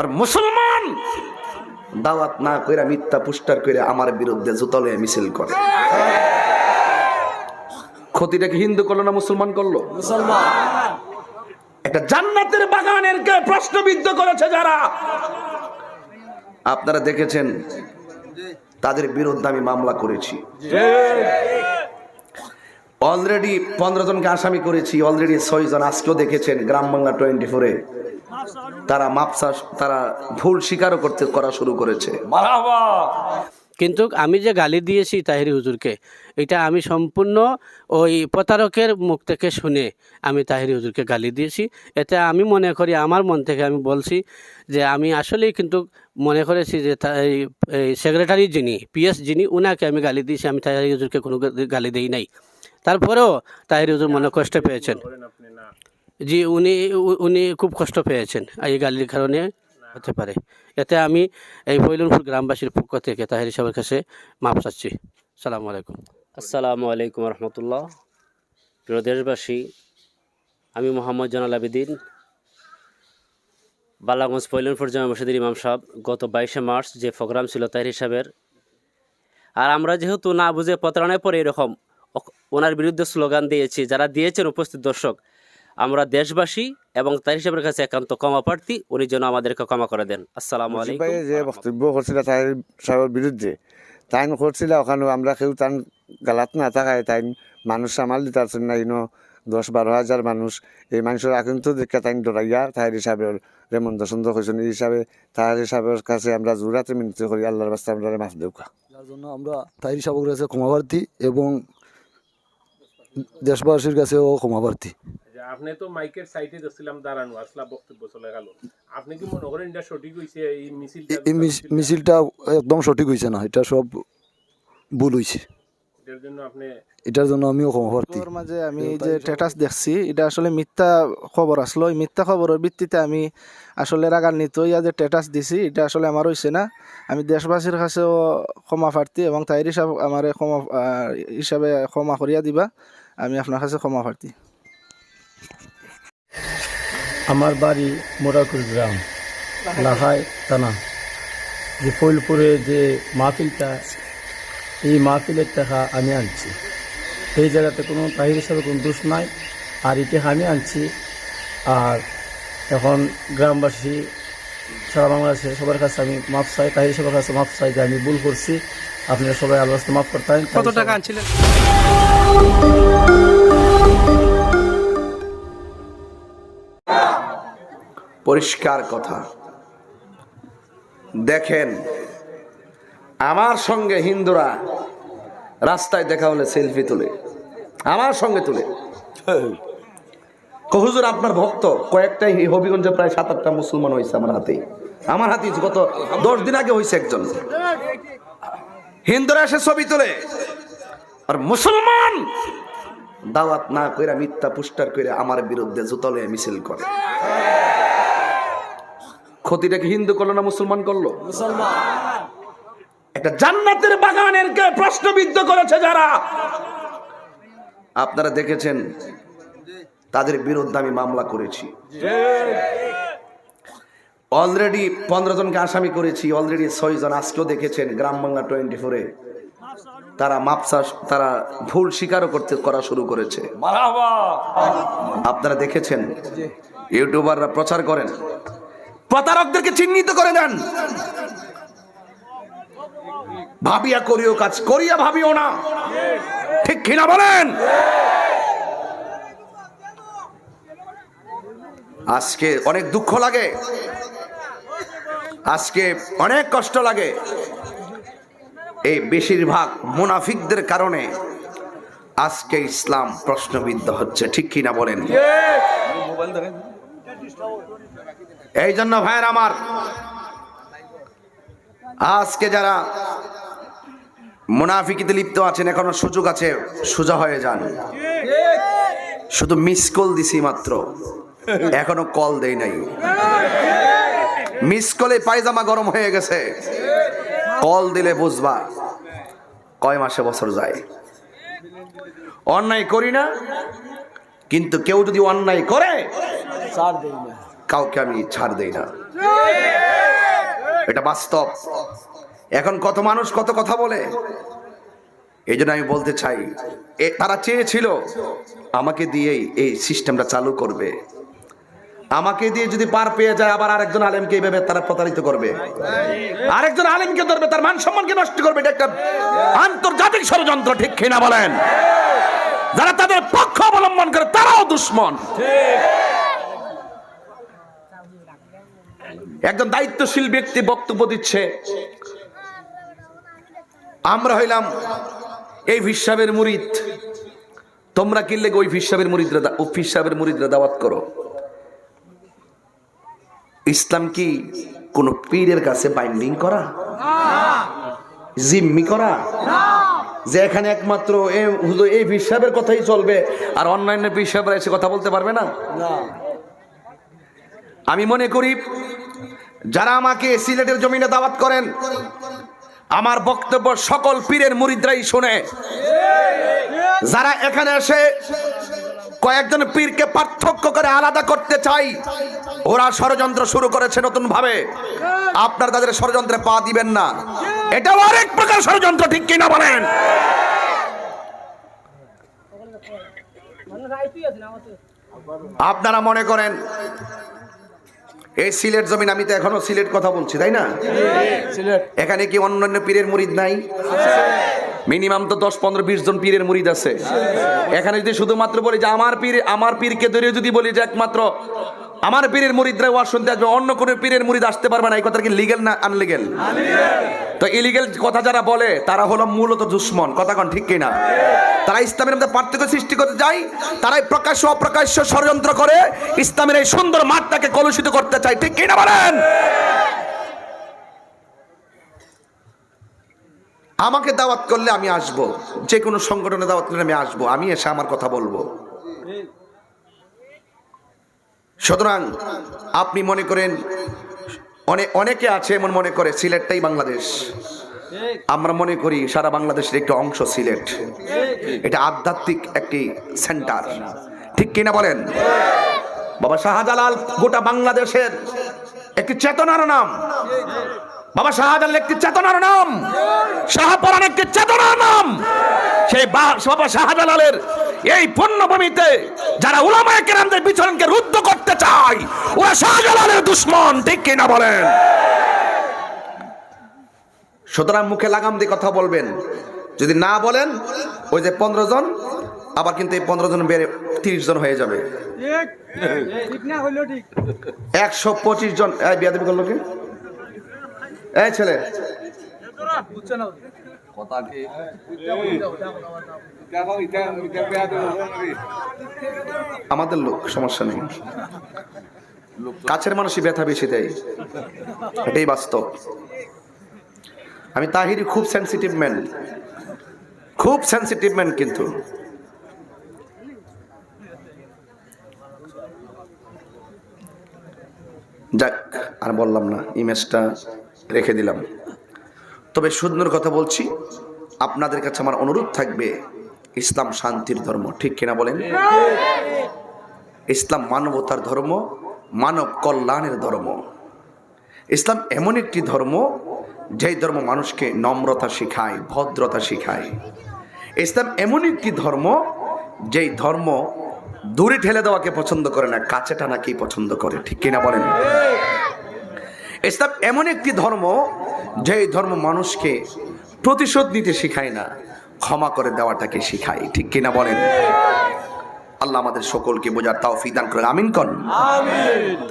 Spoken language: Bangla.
আর মুসলমান! দাওয়াত না কইরা মিথ্যা পুষ্টার কইরা আমার বিরুদ্ধে জুতলে মিছিল করে। ক্ষতিটা কি হিন্দু করল না মুসলমান করল? মুসলমান। একটা জান্নাতের বাগানের প্রশ্নবিদ্ধ করেছে যারা? আপনারা দেখেছেন, তাদের বিরুদ্ধে আমি মামলা করেছি। অলরেডি পনেরো জনকে আসামি করেছি অলরেডি ছয় জন আজকেও দেখেছেন গ্রাম বাংলা টোয়েন্টি ফোরে তারা মাপসা তারা ভুল স্বীকারও করতে করা শুরু করেছে। কিন্তু আমি যে গালি দিয়েছি তাহিরি হুজুরকে এটা আমি সম্পূর্ণ ওই প্রতারকের মুখ থেকে শুনে আমি তাহিরি হুজুরকে গালি দিয়েছি। এতে আমি মনে করি আমার মন থেকে আমি বলছি যে আমি আসলেই কিন্তু মনে করেছি যে সেক্রেটারি যিনি পিএস যিনি উনাকে আমি গালি দিয়েছি। আমি তাহিরি হুজুরকে কোনো গালি দিই নাই। তারপরেও তাহিরি হুজুর মনে কষ্ট পেয়েছেন। জি উনি উ- উনি খুব কষ্ট পেয়েছেন এই গালির কারণে হতে পারে। এতে আমি এই ফৈলনপুর গ্রামবাসীর পক্ষ থেকে তাহির সাহেবের কাছে মাপ চাচ্ছি। সালামু আলাইকুম। আসসালামু আলাইকুম রহমতুল্লাহ। প্রিয় দেশবাসী আমি মোহাম্মদ জানাল আবেদিন বালাগঞ্জ ফৈলনপুর জামা মসজিদের ইমাম সাহেব। গত বাইশে মার্চ যে প্রোগ্রাম ছিল তাহির হিসাবের আর আমরা যেহেতু না বুঝে প্রতারণায় পরে এরকম ওনার বিরুদ্ধে স্লোগান দিয়েছি যারা দিয়েছেন উপস্থিত দর্শক আমরা দেশবাসী এবং তার হিসাবের কাছে একান্ত ক্ষমা প্রার্থী উনি যেন আমাদেরকে ক্ষমা করে দেন। আসসালামু আলাইকুম। যে বক্তব্য করছিল তাই সাহেবের বিরুদ্ধে তাই করছিল ওখানে আমরা কেউ তান গালাত না থাকায় তাই মানুষ সামাল দিতে পারছেন না ইনো দশ বারো হাজার মানুষ এই মানুষের কিন্তু দেখে তাই ডরাইয়া তাই হিসাবের রেমন দর্শন হয়েছেন এই হিসাবে তার হিসাবের কাছে আমরা জোরাতে মিনতি করি আল্লাহর বাস্তে আমরা মাফ দেউকা যার জন্য আমরা তাইরি সাবক কাছে ক্ষমাপ্রার্থী এবং দেশবাসীর কাছেও ক্ষমা প্রার্থী। আপনি তো মাইকের সাইডে যাচ্ছিলাম দাঁড়ানো আসলা বক্তব্য চলে গেল। আপনি কি মনে করেন এটা সঠিক হয়েছে এই মিছিলটা এই মিছিলটা একদম সঠিক হয়েছে না এটা সব ভুল হয়েছে এটার জন্য আপনি এটার জন্য আমিও ক্ষমাপ্রার্থী খবর মাঝে আমি এই যে স্ট্যাটাস দেখছি এটা আসলে মিথ্যা খবর আসলো। এই মিথ্যা খবরের ভিত্তিতে আমি আসলে রাগান্বিত ইয়া যে স্ট্যাটাস দিছি এটা আসলে আমার হয়েছে না। আমি দেশবাসীর কাছেও ক্ষমা প্রার্থী এবং তাই হিসাব আমার ক্ষমা হিসাবে ক্ষমা করিয়া দিবা। আমি আপনার কাছে ক্ষমা প্রার্থী। আমার বাড়ি মোরাকুর গ্রাম লাহাই থানা। যে ফৈলপুরে যে মাহফিলটা এই মাহফিলের টাকা আমি আনছি। এই জায়গাতে কোনো তাহির হিসাবে কোনো দোষ নাই। আর এটা আমি আনছি। আর এখন গ্রামবাসী সারা বাংলাদেশের সবার কাছে আমি মাফ চাই তাহির সবার কাছে মাফ চাই যে আমি ভুল করছি। আপনারা সবাই আল্লাহ মাফ করতেন কত টাকা আনছিলেন? পরিষ্কার কথা। দেখেন আমার সঙ্গে হিন্দুরা রাস্তায় দেখা হলে সেলফি তুলে। আমার সঙ্গে তুলে। কো হুজুর আপনার ভক্ত কয়েকটাই হবিগঞ্জে প্রায় সাত আটটা মুসলমান হয়েছে আমার হাতে আমার হাতে গত দশ দিন আগে হয়েছে একজন। হিন্দুরা এসে ছবি তোলে। আর মুসলমান দাওয়াত না কইরা মিথ্যা পুষ্টার কইরা আমার বিরুদ্ধে জুতলে মিছিল করে। ক্ষতিটা কি হিন্দু করল না মুসলমান করল? একটা জান্নাতের বাগানের প্রশ্নবিদ্ধ করেছে যারা। আপনারা দেখেছেন, তাদের বিরুদ্ধে আমি মামলা করেছি। অলরেডি পনেরো জনকে আসামি করেছি, অলরেডি ছয় জন আজকেও দেখেছেন গ্রাম বাংলা টোয়েন্টি ফোরে তারা মাপসা, তারা ভুল স্বীকারও করতে, করা শুরু করেছে। আপনারা দেখেছেন, ইউটিউবাররা প্রচার করেন, প্রতারকদেরকে চিহ্নিত করে দেন। ভাবিয়া করিও কাজ করিয়া ভাবিও না। ঠিক কিনা বলেন? আজকে অনেক দুঃখ লাগে। আজকে অনেক কষ্ট লাগে। এই বেশিরভাগ মুনাফিকদের কারণে আজকে ইসলাম প্রশ্নবিদ্ধ হচ্ছে ঠিক কিনা বলেন? এই জন্য ভাইয়ের আমার আজকে যারা মুনাফিকিতে লিপ্ত আছেন এখনও সুযোগ আছে সোজা হয়ে যান। শুধু মিস কল দিছি মাত্র। এখনও কল দেই নাই। মিস কলে পায়জামা গরম হয়ে গেছে। কল দিলে বুঝবা কয় মাসে বছর যায়। অন্যায় করি না কিন্তু কেউ যদি অন্যায় করে কাউকে আমি ছাড় দেই না। এটা বাস্তব। এখন কত মানুষ কত কথা বলে? এই জন্য আমি বলতে চাই তারা চেয়েছিল, আমাকে দিয়েই এই সিস্টেমটা চালু করবে। আমাকে দিয়ে যদি পার পেয়ে যায়, আবার আরেকজন আলেমকে এইভাবে তারা প্রতারিত করবে। আরেকজন আলেমকে ধরবে, তার মান সম্মানকে নষ্ট করবে। এটা একটা আন্তর্জাতিক ষড়যন্ত্র, ঠিক কিনা বলেন? যারা তাদের পক্ষ অবলম্বন করে, তারাও দুশ্মন। একজন দায়িত্বশীল ব্যক্তি বক্তব্য দিচ্ছে। আমরা হইলাম এই হিসাবের মুরিদ। তোমরা কিনলে ওই হিসাবের মুরিদরা ও হিসাবের মুরিদরা দাওয়াত করো? ইসলাম কি কোন পীরের কাছে বাইন্ডিং করা? জিম্মি করা? যে এখানে একমাত্র এই হিসাবের কথাই চলবে, আর অন্যান্য হিসাবের এসে কথা বলতে পারবে না? আমি মনে করি যারা আমাকে সিলেটের জমিনে দাওয়াত করেন, আমার বক্তব্য সকল পীরের মুরিদরাই শুনে। যারা এখানে এসে কয়েকজন পীরকে পার্থক্য করে আলাদা করতে চাই, ওরা ষড়যন্ত্র শুরু করেছে নতুন ভাবে আপনার তাদের ষড়যন্ত্রে পা দিবেন না। এটাও আরেক প্রকার ষড়যন্ত্র, ঠিক কিনা বলেন? আপনারা মনে করেন এই সিলেট জমিন আমি তো এখনও সিলেট কথা বলছি তাই না? এখানে কি অন্যান্য পীরের মুরিদ নাই? মিনিমাম তো দশ পনেরো বিশ জন পীরের মুরিদ আছে। এখানে যদি শুধুমাত্র বলি যে আমার পীর আমার পীরকে ধরে যদি বলি যে একমাত্র আমার পীরের মুরিদরা ওয়াজ শুনতে আসবে, অন্য কোনো পীরের মুরিদ আসতে পারবে না, এই কথা কি লিগেল না আনলিগেল তো ইলিগেল কথা যারা বলে, তারা হলো মূলত দুশ্মন, কথা কন ঠিক কিনা? তারা ইসলামের মধ্যে পার্থক্য সৃষ্টি করতে যায় তারাই প্রকাশ্য অপ্রকাশ্য ষড়যন্ত্র করে ইসলামের এই সুন্দর মাঠটাকে কলুষিত করতে চায়, ঠিক কিনা বলেন? আমাকে দাওয়াত করলে আমি আসব যে কোনো সংগঠনে দাওয়াত করলে আমি আসব, আমি এসে আমার কথা বলব। সুতরাং আপনি মনে করেন অনেক অনেকে আছে এমন মনে করে, সিলেটটাই বাংলাদেশ। আমরা মনে করি সারা বাংলাদেশের একটি অংশ সিলেট। এটা আধ্যাত্মিক একটি সেন্টার। ঠিক কিনা বলেন? বাবা শাহজালাল গোটা বাংলাদেশের একটি চেতনার নাম। বাবা শাহজালাল একটি চেতনার নাম। শাহপরান একটি চেতনার নাম। সেই বাবা শাহজালালের এই পণ্যভূমিতে যারা উলামায়ে কেরামদের বিচরণকে রুদ্ধ করতে চায়, ওরা শাহজালালের দুশ্মন, ঠিক কিনা বলেন? সুতরাং মুখে লাগাম দিয়ে কথা বলবেন। যদি না বলেন, ওই যে পনেরো জন, আবার কিন্তু এই পনেরো জন বেড়ে তিরিশ জন হয়ে যাবে। একশো পঁচিশ জন, এই বিয়া করল কি? এই ছেলে। আমাদের লোক, সমস্যা নেই। কাছের মানুষই ব্যথা বেশি দেয়। এটাই বাস্তব। আমি তাহিরি খুব সেন্সিটিভ ম্যান খুব সেন্সিটিভ ম্যান কিন্তু। যাক, আর বললাম না, ইমেজটা রেখে দিলাম। তবে সুন্দর কথা বলছি, আপনাদের কাছে আমার অনুরোধ থাকবে, ইসলাম শান্তির ধর্ম, ঠিক কিনা বলেন? ইসলাম মানবতার ধর্ম, মানব কল্যাণের ধর্ম। ইসলাম এমন একটি ধর্ম, যেই ধর্ম মানুষকে নম্রতা শিখায়, ভদ্রতা শিখায়। ইসলাম এমন একটি ধর্ম, যেই ধর্ম দূরে ঠেলে দেওয়াকে পছন্দ করে না, কাছে টানাকেই পছন্দ করে, ঠিক কিনা বলেন? ইসলাম এমন একটি ধর্ম যে ধর্ম মানুষকে প্রতিশোধ নিতে শিখায় না, ক্ষমা করে দেওয়াটাকে শিখায়। ঠিক কিনা বলেন? আল্লাহ আমাদের সকলকে বোঝার তাও ফিদান করে আমিন কন